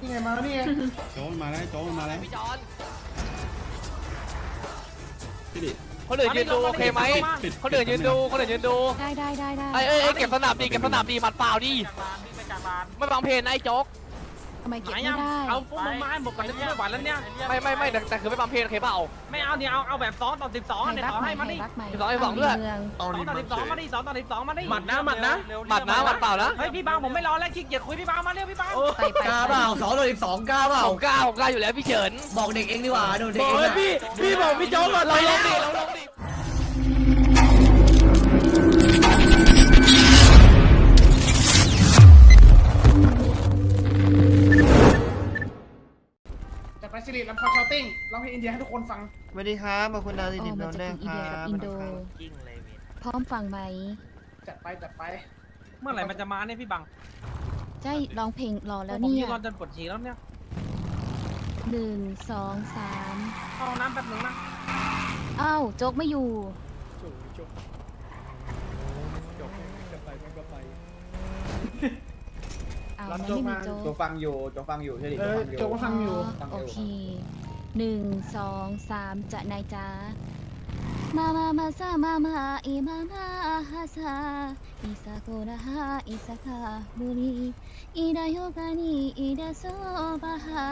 นี่ไงมาแล้วนี่ไงโจ๊กมาแล้วโจ๊กมาแล้วพี่จอนพี่ดิคนอื่นยืนดูโอเคไหมคนอื่นยืนดูคนอื่นยืนดูได้ได้ได้ได้ไอ้เอ้ยเอ้ยเก็บสนามดีเก็บสนามดีหมัดเปล่าดิไม่บังเพลนนะไอ้โจ๊ก ทำไมเก็บไม่ได้ เอาพวกมึงมาให้หมดก่อนจะไม่ไหวแล้วเนี่ยไม่ไม่ไม่แต่แต่คือไม่บังเพลนโอเคเปล่าไม่เอาเนี่ยเอาเอาแบบสองต่อสิบสองใครเนี่ยรักต่อใหม่ให้มาใครดิรักใหม่สิบสองสิบสองด้วยเมืองสองต่อสิบสองมาดิสองต่อสิบสองมาดิหมัดนะหมัดนะหมัดนะหมัดเปล่านะเฮ้ยพี่บางผมไม่รอแล้วขี้เกียจคุยพี่บางมาเร็วพี่บางไปไปกล้าเปล่าสองต่อสิบสองกล้าเปล่าผมกล้าผมกล้าอยู่แล้วพี่เฉินบอกเด็กเองดีกว่าโดนเด็กโอ้เองยพี่พี่บอกพี่โจ๊กก่อนเราลงไปดิแล้วเราลงดิ สิริลำคาชาวติ้งร้องเพลงอินเดียให้ทุกคนฟัง สวัสดีครับขอบคุณดาวที่อ๋ดิอบมัโดนนจะแดเป็งนคอินรัเดียกับบอินโด กิ้งเลยเว้ยพร้อมฟังไหม จัดไปจัดไป เมื่อไหร่มันจะมาเนี่ยพี่บังใช่ร้องเพลงรอแล้วผมเนี่ยืยนรอจนปวดฉี่แล้วเนี่ยหนึ่งสองสามเข้าห้องน้ำแป๊บนึงนะ อ้าวโจ๊กไม่อยู่อ้าวมันไม่มีโจ๊โจกฟังอยู่โจฟังอยู่ใช่ดิเออโจกก็ฟังอยู่ โอเคหนึ่งสองสามจะนายจ้ามามามาซามามาอีมามาฮาซาอิซาโกระฮาอิซาคาบุรีอีดาโยกานีอีดาโซบาฮา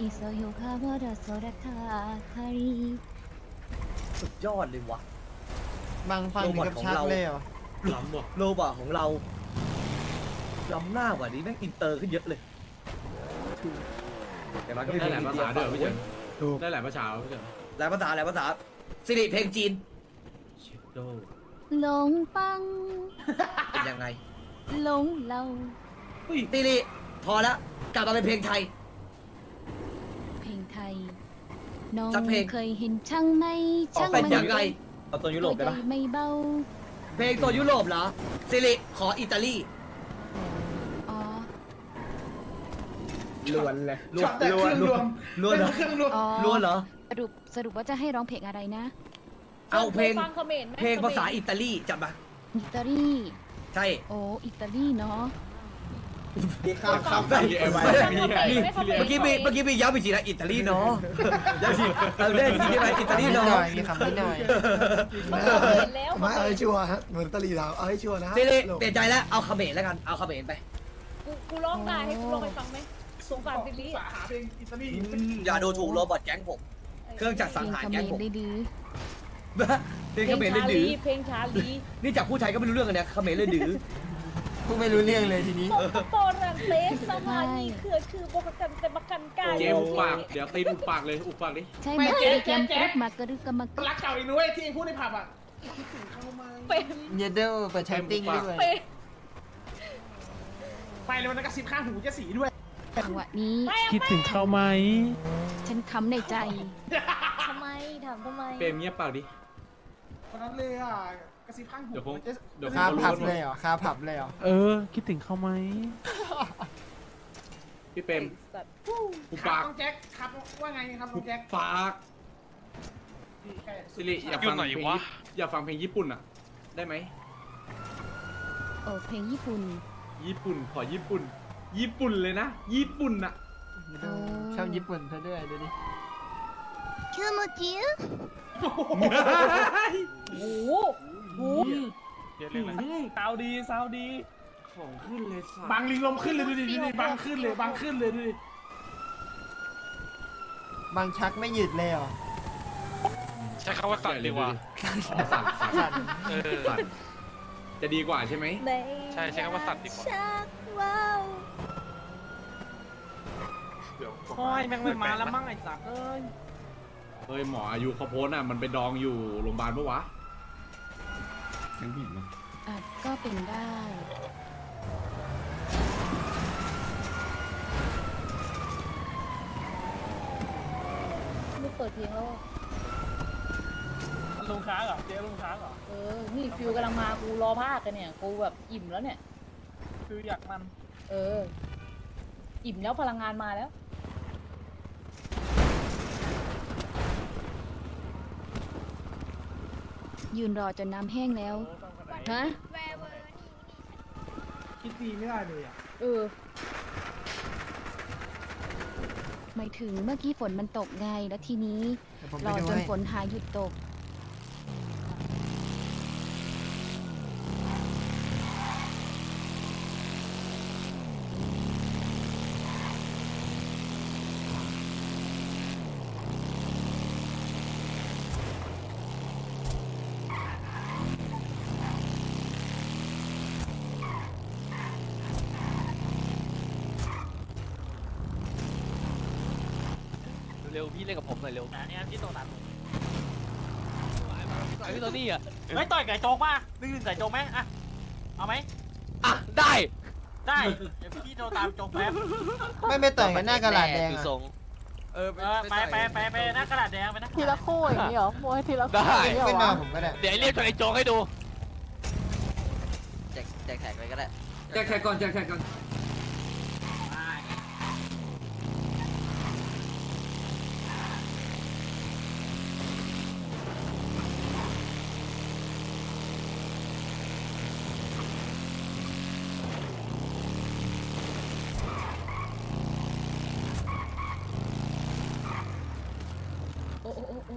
อิโซโยคาบดาโซระคาคารีสุดยอดเลยวะ บางฟังถึงกับชักเลยเหรอล้ำว่ะโลบะของเรา ล้ำหน้ากว่านี้แม่งอินเตอร์ขึ้นเยอะเลยแต่มันก็ได้หลายภาษาด้วยพี่เฉินถูกได้หลายภาษาพี่เฉินหลายภาษาหลายภาษาสิริเพลงจีนเชดโดหลงปัง เป็นยังไงหลงเราติริพอแล้วกลับมาเป็นเพลงไทย เพลงไทย น้องสักเพลง เคยเห็นช่างไหมออกช่างเป็นมันยังไงเอาตัวยุโรปได้ตัวปะใหญ่ไม่เบาเพลงโซนยุโรปเหรอสิริขออิตาลี อ๋อ ล้วนเลยช็อตแต่เครื่องรวมล้วนเหรอเครื่องรวมอ๋อล้วนเหรอ สรุปสรุปว่าจะให้ร้องเพลงอะไรนะเอาเพลง ฟังเขมรไหมเพลงภาษาอิตาลีจัดมาอิตาลีใช่โอ้อิตาลีเนาะข้ามข้ามไม่เอ็มไม่มีมีไม่เมื่อกี้มีเมื่อกี้มีย้ำอีกทีนะอิตาลีเนาะย้ำอีกทีเราได้อีกทีไหมอิตาลีนิดเนาะหน่อยมีคำนิดหน่อยฟังเขมรแล้วไม่เอาให้ชัวร์ฮะเหมือนตะลีดาวเอาให้ชัวร์นะสิริเปลี่ยนใจแล้วเอาเขมรแล้วกันเอาเขมรไป กูกูร้องได้ให้กูร้องให้ฟังไหม สงสารซิลิหาเพลงอิตาลีอย่าดูถูกโรบอทแก๊งผม เครื่องจักรเพสัลงงหารเขมแก๊งรผม ได้ดื้อเพลงเพลเขงมรเลยชาดื้ลีอเพลงชาลีนี่จากผู้ไทยก็ไม่รู้เรื่องกันเนี่ยเขมรเลยดื้อพูดไม่รู้เรื่องเลยทีนี้ โปโปรันเตสสมานีคือคือโบกันเตบักกันกายเจมอุบปาก เดี๋ยวตีนอุบปากเลย อุบปากดิใช่ไหมเกมเกมปุ๊บมากระดึกกระมักรักเก่าอีกนุ้ยที่เองพูดในผับอะคิดถึงเขาไหมเป็นเยเดลเปิดแชทติ้งด้วย เป็นไปเลยวันนั้นกระซิบข้างหูจะสีด้วย จังหวะนี้ คิดถึงเขาไหม ฉันคำในใจ ทำไม ถามทำไม เปรมเงียบปากดิวันนั้นเลยอะกระซิบข้างหูเดี๋ยวผมจะเดี๋ยวคาผับเลยเหรอคาผับเลยเหรอเออ คิดถึงเขาไหม พี่เปรมสัตว์อุบครัปาบกน้องแจ็คครับว่าไงครับน้อุองแจ็คบปากสิริอยากฟังเพลงญี่อยากฟังเพลงญี่ปุ่นอะ ได้ไหม โอ้เพลงญี่ปุ่น ญี่ปุ่นขอญี่ปุ่น ญี่ปุ่นเลยนะ ญี่ปุ่นอะชอบญี่ปุ่นซะด้วยดูดิคิโมจิโอ้โหโอ้โหสาวดีสาวดีของขึ้นเลยสัสบางลิงลมขึ้นเลยดูดิดูดิบางขึ้นเลยบางขึ้นเลยดูดิบางชักไม่หยุดเลยเหรอใช้คำว่าสั่นดีกว่าสั่นสั่นสั่นเออสั่นจะดีกว่าใช่ไหมในใช่ใช้คำว่าสัตว์ดีกว่า ชักว้าวคอยแม่งไม่มาแล้วมั้งไอ้สัตว์เอ้ยเฮ้ยหมออายุเขาโพสต์อะมันไปดองอยู่โรงพยาบาลปะวะอาจก็เป็นได้ ไม่เปิดเพลงแล้วอะลุงค้างเหรอเจ๊ลุงค้างเหรอ เออ นี่ฟิวกำลังมา กูรอภาคกันเนี่ย กูแบบอิ่มแล้วเนี่ยฟิวอยากมัน เออ อิ่มแล้วพลังงานมาแล้ว ยืนรอจนน้ำแห้งแล้ว ฮะ คิดดีไม่ได้เลยอะเออ หมายถึงเมื่อกี้ฝนมันตกไงแล้วทีนี้เดี๋ยวผมรไปอดูจนให้ฝนหายหยุดตก ร็วพี่เล่นกับผมหน่อยเร็วอันนี้ที่โตตัดไอ้พี่โทนี่อะไม่ต่อยไก่โจ๊กป่ะนึกถึงไก่โจ๊กไหมอะเอาไหมอะได้ได้เดี๋ยวพี่โทรตามโจ๊กแป๊บไม่ไม่ต่อยกันหน้ากระดาษแดงคืออะทรงเออไปไปไปไปหน้ากระดาษแดงไปนะทีละคู่อย่างนี้เหรอมวยทีละคู่ได้อย่างนี้เหรขึ้นอมาวะผมก็ได้เดี๋ยวไอ้เรียกชนไอ้โจ๊กให้ดูแจกแจกแท็กไปก็ได้แจกแขกก่อนแจกแขกก่อน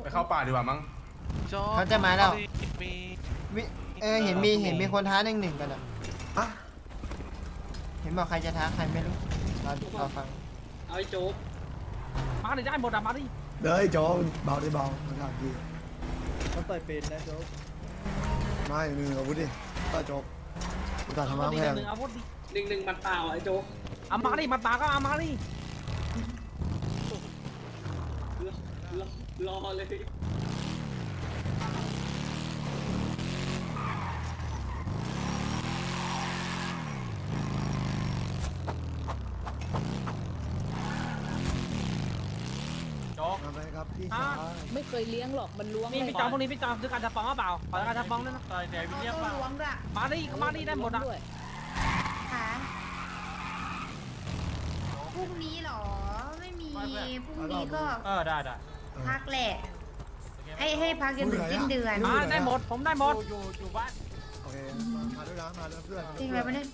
ไปเข้าป่าดีกว่ามั้งเขาจะมาแล้ว วิเออเห็นมีเห็นมีคนท้าหนึ่งหนึ่งกันอะ อะเห็นบอกใครจะท้าใครไม่รู้เราเราฟัง เอาไอ้โจ๊กมาดิได้หมดอะมาดิเดี๋ยวไอ้โจเบาได้เบามันขาดดีมันต่อยเป็นนะโจ๊กไม่มืออาวุธดิก็โจกอุตส่าห์ทำเอามาดิแพงหนึ่งอาวุธดิหนึ่งหนึ่งมันเปล่าไอ้โจ๊กเอามาดิมันตาก็เอามาดิ รอรอเลยโจ๊กมาไหมครับพี่อะชายไม่เคยเลี้ยงหรอกมันล้วงนี่เลยพี่จอมพวกนี้พี่จอมซื้อการจะฟ้องหรือเปล่าขอการจะฟ้องด้วยนะต่อยเดี๋ยวพี่เรียกว่ามาดิก็มาดิได้หมดอะด้วยค่ะพรุ่งนี้เหรอ ไม่มี พรุ่งนี้ก็ เออได้ได้ พักแหละ ให้ให้พักจนถึงสิ้นเดือนมาได้หมด ผมได้หมด อยู่อยู่บ้านโอเคมาด้วยนะมาด้วยเพื่อนจริงไหมปะเนี่ย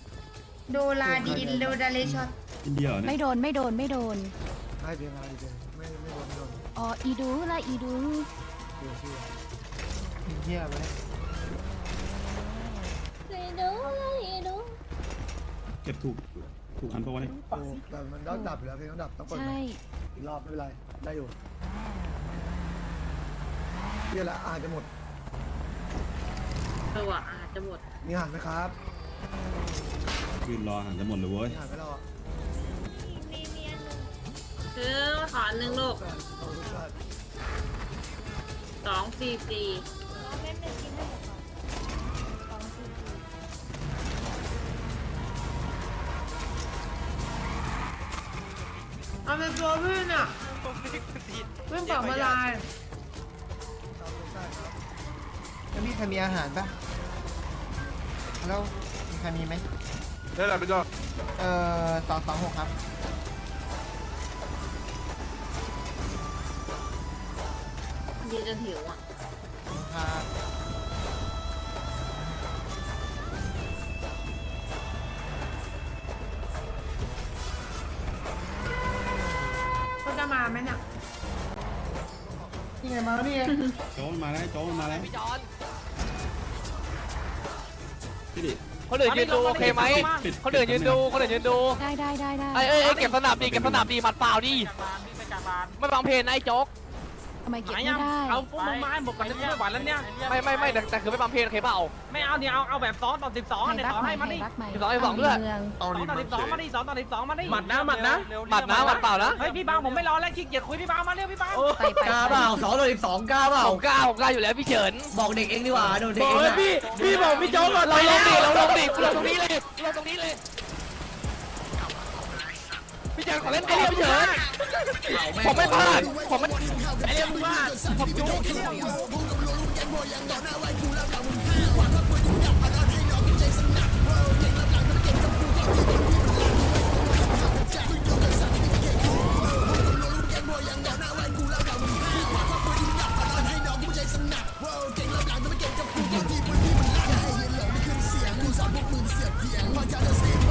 โดลาดีโดดาเลชอตไม่โดนไม่โดนไม่โดนให้เพียงอะไรเพียงไม่ไม่โดนไม่โดนอ๋ออีดูละอีดูเชื่อเชื่อเที่ยไปเลยอีดูละอีดูเก็บถูกถูกอันปะวะเนี่ยโอ้แต่มันต้องดับอยู่แล้วเพลงต้องดับต้องเปิดใช่อีกรอบไม่เป็นไรได้อยู่ เรียกละอาจจะหมดตัวอาจจะหมดมีอาหารไหมครับยืนรออาหารจะหมดเลยเว้ยมีอาหารไหมเราอะคือขอหนึ่งลูกเอาทุกท่านสองสี่สี่เอาไปตัวพี่น่ะเรื่องเปล่ามาลาย พี่ใครมีอาหารปะแล้วมีใครมีไหมได้แล้วพี่จอเอ่อสองสองหกครับ ยืนจนหิวอะ ครับเขาจะมาไหมน่ะนี่ไงมาแล้วนี่ไง โจ๊กมาแล้วโจ๊กมาแล้วพี่จอน คนอื่นยืนดูโอเคไหมคนอื่นยืนดูคนอื่นยืนดูได้ได้ได้ได้ไอ้เอ้ยเอ้ยเก็บสนับดีเก็บสนับดีหมัดเปล่าดิจากร้านพี่ไปจากร้านไม่ฟังเพลงนะไอ้โจ๊กทำ ไมเก็บไหนไม่ยังได้ เอาพวกมึงมาให้หมดก่อนจะไม่ไหวแล้วเนี่ยไม่ไม่ไม่แต่แต่คือไม่ฟังเพลงโอเคเปล่า ไม่เอาเนี่ยเอาเอาแบบสองต่อสิบสองใครเนี่ยรักขอใหม่ให้มาใครดิรักใหม่สิบสองสิบสองด้วยเมืองสองต่อสิบสองมาดิสองต่อสิบสองมาดิหมัดนะหมัดนะเร็วๆหมัดนะหมัดเปล่านะเฮ้ยพี่บางผมไม่รอแล้วขี้เกียจคุยพี่บางมาเร็วพี่บางไปไปกล้าเปล่าสองต่อสิบสองกล้าเปล่าผมกล้าผมกล้าอยู่แล้วพี่เฉินบอกเด็กเองดีกว่าโดนเด็กบอกเองเลยนะพี่พี่บอกพี่โจ๊กก่อนเราลงดิเราลงดิเราตรงนี้เลยเราตรงนี้เลยพี่ เล่นไอเรียมเฉยผมไม่พลาดผมไม่ไอเรียมพลาดผมดูเก่งรัดังต้องไเก่งกับกูเก่งที่นที่มันลั่นให้ยืนหลงไม่ขึ้นเสียงกูสอนพวกมึงเสียเพียงพอจะเสีย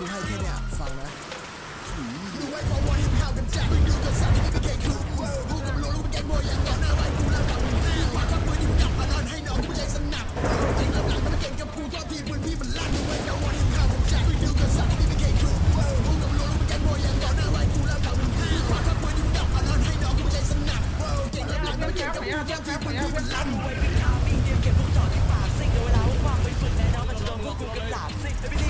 ลิลลี่ตีจบบางน้ำบาดไหมอะเดี๋ยวกดแล้วกดแ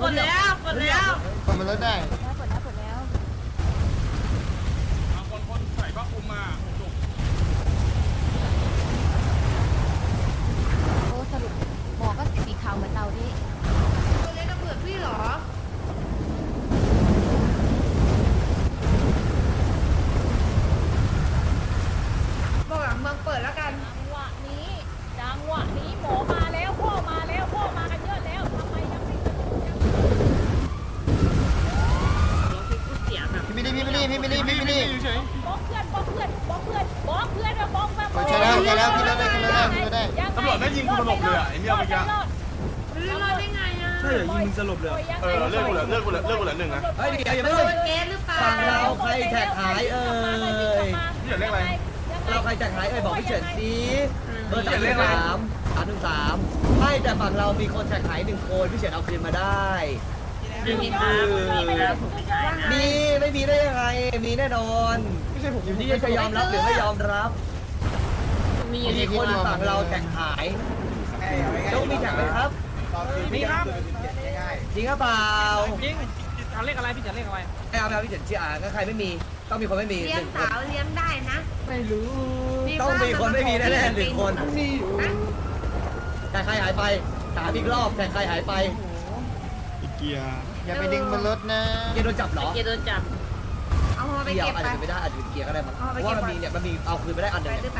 ด้แล้วกดแล้วกดแล้วคนคนใส่ผ้าคลุมมาจุกโอ้สรุปหมอก็สีขาวเหมือนเราดิตัวเล็กระเบิดพี่เหรอบอกหลังเมืองเปิดแล้วกันจังหวะนี้จังหวะนี้หมอมาแล้วพ่อมาแล้วพ่อมากันเยอะแล้วทำไมยังไม่ตื่นยัง พี่มิลี่พี่มิลี่พี่มิลี่พี่มิลี่ บอกเพื่อนบอกเพื่อนบอกเพื่อนบอกเพื่อนว่าบอก มาโอ้ยใช่แล้วใช่แล้วขึ้นรถได้ขึ้นรถได้ขึ้นรถได้ตำรวจไม่ยิงกูสลบเลยอะไอ้เนี่ยเมื่อกี้ไม่รู้รอดได้ไงอะใช่เหรอยิงมึงสลบเลยเออเลิกกูเหลือเลิกกูเหลือเลิกกูเหลือหนึ่งนะเฮ้ยเดี๋ยวอย่าโดเพิ่งนเกสหรือเปล่าฝั่งเราใครแท็กหายเอ่ยพี่อยากเรียกอะไรเราใครแท็กหายเอ่ยบอกพี่เฉินสิเบอร์สามหนึ่งสามสามหนึ่งสามไม่แต่ฝั่งเรามีคนแท็กหายหนึ่งคนพี่เฉินเอาคืนมาได้ไม่มีครับไม่มีครับผมไม่ใช่นะมีไม่มีได้ยังไงมีแน่นอนไม่ใช่ผมอยู่ที่จะยอมรับหรือไม่ยอมรับ มีอยู่ในมีคคนนฝั่งเราแท็กหายต้องมีแท็กไหมครับนี่ครับจริงหรือเปล่าจริงเอาเลขอะไรพี่จะเลขอะไรไอ้เอาไปเอาพี่เฉินเชียร์อะก็ใครไม่มีต้องมีคนไม่มีเลี้ยหงนึ่งคสานวเลี้ยงได้นะ ไม่รู้ ต้องมีคนไม่มีแน่ๆหนึ่งคนมีอยู่แต่ใครหายไปถามอีกรอบแต่ใครหายไปอย่าไปดึงบนรถนะเกียร์โดนจับเหรอเกโดนจับเอาหอไปเกียเก็บร์อาจไปจะเป็นไม่ได้อาจจะเป็นเกียร์ก็ได้มั้งเอาไปเพราะเก็บว่ามันมีเนี่ยมันมีเอาคืนไปได้อันหไปนึ่งหรื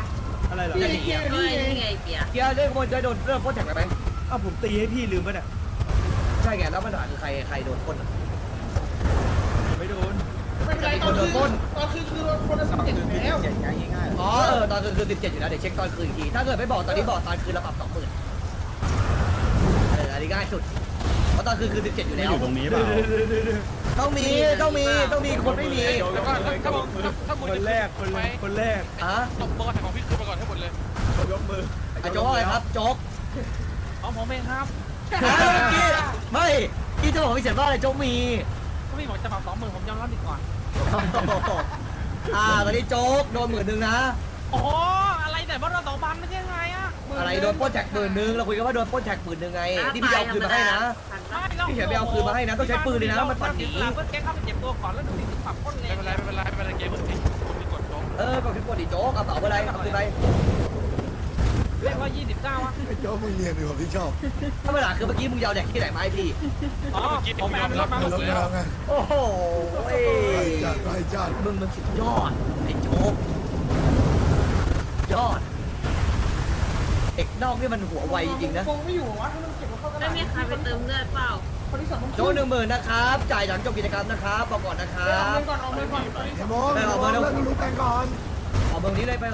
อเปล่าอะไรเหรอเนี่ยเกียร์ก็นี่ไงเปียเกียร์ได้ขโมยได้โดนเริ่มพ่นแท็กไปไหมอ้าวผมตีให้พี่ลืมป่ะเนี่ยใช่ไงแล้วปัญหาคือใครใครโดนพ่นอะไม่โดนมีคนโดนพ่นตอนคือคือคนละสองเจ็ดแล้วง่ายง่ายอ๋อเออตอนคืนคือ17อยู่แล้วเดี๋ยวเช็คตอนคืนอีกทีถ้าเกิดไม่บอกตอนนี้บอกตอนคืนเราปรับ20,000เอออันนี้ง่ายสุด เพราะตอนคืนคือ17อยู่แล้วอยู่ตรงนี้เปล่าต้องมีต้องมีต้องมีคนไม่มีแล้วก็ถ้ามึงถ้ามึงคนแรกคนแรกคนแรกอะตบเบอร์ของพี่คืนไปก่อนให้หมดเลยยกมือไอ้โจ๊กอะไรครับโจ๊กเอาผมเองครับไม่พี่จะบอกพี่เฉินว่าอะไรโจ๊กมีก็พี่บอกจะปรับสองหมื่นผมยอมรับดีกว่า อ่าตอนนี้โจ๊กโดนหมื่นหนึ่งนะ โอ้โหอะไร แต่ว่าเราสองพันไม่ใช่ไงอะอะไรโดนปล้นแท็กหมื่นหนึ่งเราคุยกันว่าโดนปล้นแท็กหมื่นหนึ่งไงที่พี่เอาคืนมาให้นะ พี่เขียนไปเอาคืนมาให้นะต้องใช้ปืนเลยนะมันปั่นหนี เพื่อนแกเข้าไปเจ็บตัวก่อนแล้วดูสิถึงปรับก้นเลยไม่เป็นไรไม่เป็นไรไม่เป็นไรเกมเพิ่งติดคนที่กดจบเออก็คือกดดิโจ๊กเอาเป๋าไปเลยเอาคืนไปเรียกว่า29อะไอ้โจ้มึงเนียนดีกว่าพี่ชอบถ้าเวลาคือเมื่อกี้มึงยาวแดกที่ไหนมาให้พี่อ๋อผมไปเอารถมาหมรดถเลยแล้วไงโอ้โหเอ้ยจัดไปจัดมึงมันสุดยอดไอ้โจ๊ก ยอดเอกนอกนี่มันหัวไวจริงๆนะไม่มีใครไปเติมเลือดเปล่าโจ๊กหนึ่งหมื่นนะครับ จ่ายหลังจบกิจกรรมนะครับบอกก่อนนะครับเฮ้ยโมงเลิกรู้กันก่อนออกเมืองนี้เลยไป